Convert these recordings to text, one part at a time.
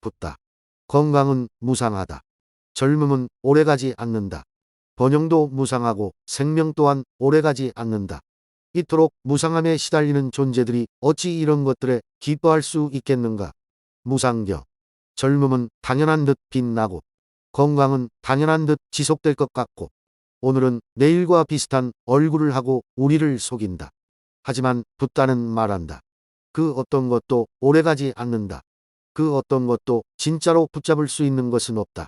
붙다. 건강은 무상하다. 젊음은 오래가지 않는다. 번영도 무상하고 생명 또한 오래가지 않는다. 이토록 무상함에 시달리는 존재들이 어찌 이런 것들에 기뻐할 수 있겠는가? 무상경. 젊음은 당연한 듯 빛나고 건강은 당연한 듯 지속될 것 같고 오늘은 내일과 비슷한 얼굴을 하고 우리를 속인다. 하지만 붓다는 말한다. 그 어떤 것도 오래가지 않는다. 그 어떤 것도 진짜로 붙잡을 수 있는 것은 없다.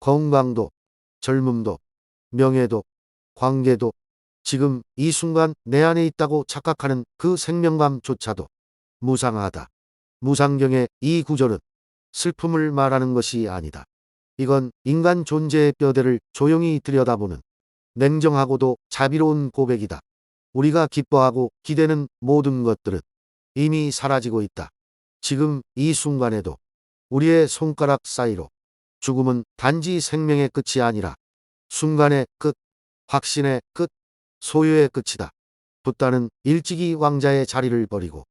건강도, 젊음도, 명예도, 관계도, 지금 이 순간 내 안에 있다고 착각하는 그 생명감조차도 무상하다. 무상경의 이 구절은 슬픔을 말하는 것이 아니다. 이건 인간 존재의 뼈대를 조용히 들여다보는 냉정하고도 자비로운 고백이다. 우리가 기뻐하고 기대는 모든 것들은 이미 사라지고 있다. 지금 이 순간에도 우리의 손가락 사이로 죽음은 단지 생명의 끝이 아니라 순간의 끝, 확신의 끝, 소유의 끝이다. 붓다는 일찍이 왕자의 자리를 버리고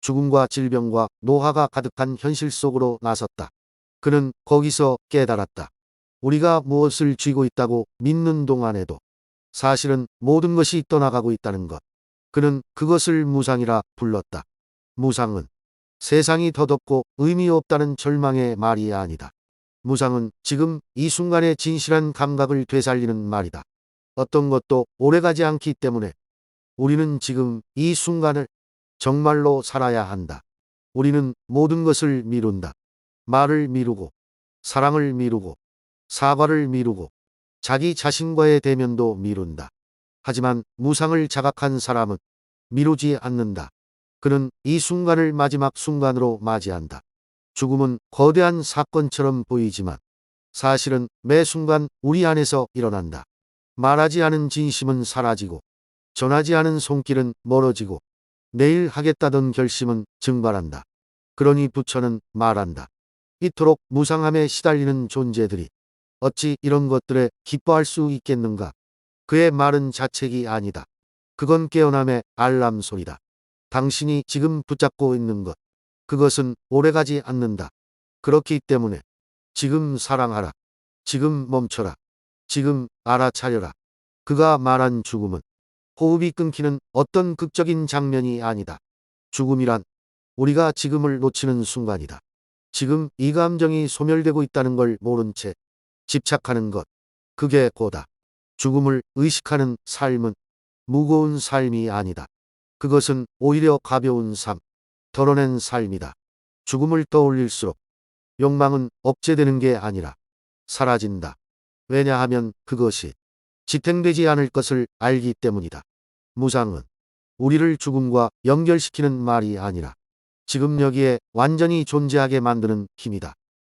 죽음과 질병과 노화가 가득한 현실 속으로 나섰다. 그는 거기서 깨달았다. 우리가 무엇을 쥐고 있다고 믿는 동안에도 사실은 모든 것이 떠나가고 있다는 것. 그는 그것을 무상이라 불렀다. 무상은 세상이 더덥고 의미 없다는 절망의 말이 아니다. 무상은 지금 이 순간의 진실한 감각을 되살리는 말이다. 어떤 것도 오래가지 않기 때문에 우리는 지금 이 순간을 정말로 살아야 한다. 우리는 모든 것을 미룬다. 말을 미루고, 사랑을 미루고, 사과를 미루고, 자기 자신과의 대면도 미룬다. 하지만 무상을 자각한 사람은 미루지 않는다. 그는 이 순간을 마지막 순간으로 맞이한다. 죽음은 거대한 사건처럼 보이지만 사실은 매 순간 우리 안에서 일어난다. 말하지 않은 진심은 사라지고 전하지 않은 손길은 멀어지고 내일 하겠다던 결심은 증발한다. 그러니 부처는 말한다. 이토록 무상함에 시달리는 존재들이 어찌 이런 것들에 기뻐할 수 있겠는가? 그의 말은 자책이 아니다. 그건 깨어남의 알람 소리다. 당신이 지금 붙잡고 있는 것. 그것은 오래가지 않는다. 그렇기 때문에 지금 사랑하라. 지금 멈춰라. 지금 알아차려라. 그가 말한 죽음은 호흡이 끊기는 어떤 극적인 장면이 아니다. 죽음이란 우리가 지금을 놓치는 순간이다. 지금 이 감정이 소멸되고 있다는 걸 모른 채 집착하는 것. 그게 고다. 죽음을 의식하는 삶은 무거운 삶이 아니다. 그것은 오히려 가벼운 삶, 덜어낸 삶이다. 죽음을 떠올릴수록 욕망은 억제되는 게 아니라 사라진다. 왜냐하면 그것이 지탱되지 않을 것을 알기 때문이다. 무상은 우리를 죽음과 연결시키는 말이 아니라 지금 여기에 완전히 존재하게 만드는 힘이다.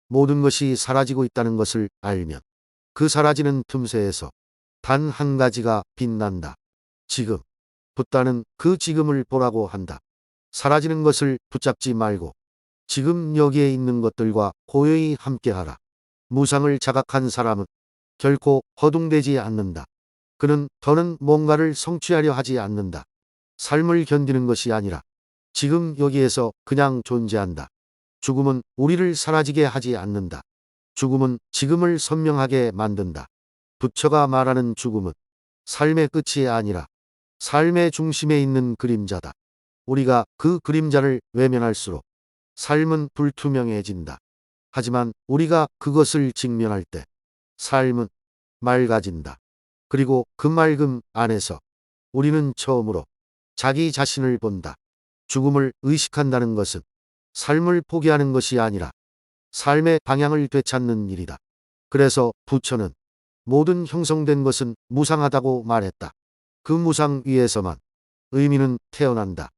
모든 것이 사라지고 있다는 것을 알면 그 사라지는 틈새에서 단 한 가지가 빛난다. 지금. 붓다는 그 지금을 보라고 한다. 사라지는 것을 붙잡지 말고 지금 여기에 있는 것들과 고요히 함께하라. 무상을 자각한 사람은 결코 허둥대지 않는다. 그는 더는 뭔가를 성취하려 하지 않는다. 삶을 견디는 것이 아니라 지금 여기에서 그냥 존재한다. 죽음은 우리를 사라지게 하지 않는다. 죽음은 지금을 선명하게 만든다. 부처가 말하는 죽음은 삶의 끝이 아니라 삶의 중심에 있는 그림자다. 우리가 그 그림자를 외면할수록 삶은 불투명해진다. 하지만 우리가 그것을 직면할 때 삶은 맑아진다. 그리고 그 맑음 안에서 우리는 처음으로 자기 자신을 본다. 죽음을 의식한다는 것은 삶을 포기하는 것이 아니라 삶의 방향을 되찾는 일이다. 그래서 부처는 모든 형성된 것은 무상하다고 말했다. 그 무상 위에서만 의미는 태어난다.